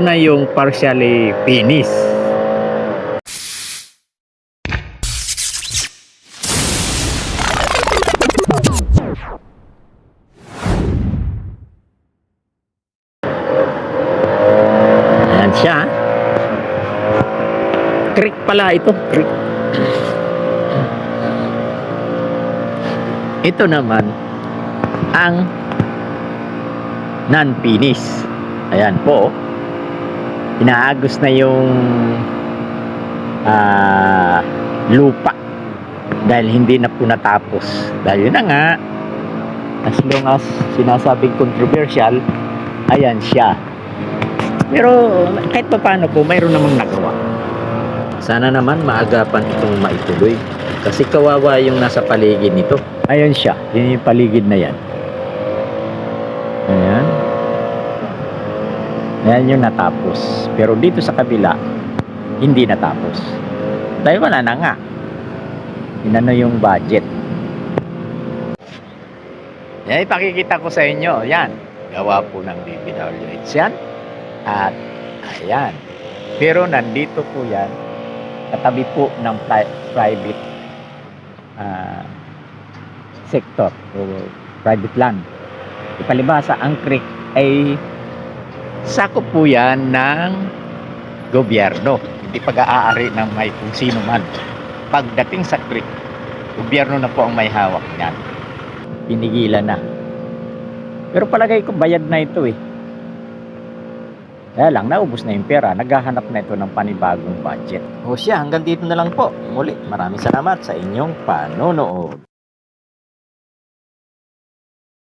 na yung partially finished. Ayan. Creek pala ito. Creek. Ito naman ang non-finish. Ayan po. Inaagos na yung ah, lupa dahil hindi na po natapos. Dahil yun na nga, as long as sinasabing controversial, ayan siya. Pero kahit pa paano po, mayroon namang nagawa. Sana naman maagapan itong maituloy. Kasi kawawa yung nasa paligid nito. Ayan siya. Yun yung paligid na yan. Ayan. Ayan yung natapos. Pero dito sa kabila, hindi natapos. Dahil wala na nga. Inano yung budget. Yan, ipakikita ko sa inyo. Yan. Gawa po ng DPWH yan. At ayan. Pero nandito po yan. Katabi po ng pri- private ah, sector o private land. Ipalibasa, ang creek ay sakop po yan ng gobyerno. Hindi pag-aari ng may kung sino man. Pagdating sa creek, gobyerno na po ang may hawak niyan. Pinigilan na. Pero palagay ko bayad na ito eh. Kaya lang, naubos na yung pera. Naghahanap na ito ng panibagong budget. O siya, hanggang dito na lang po. Muli, maraming salamat sa inyong panonood.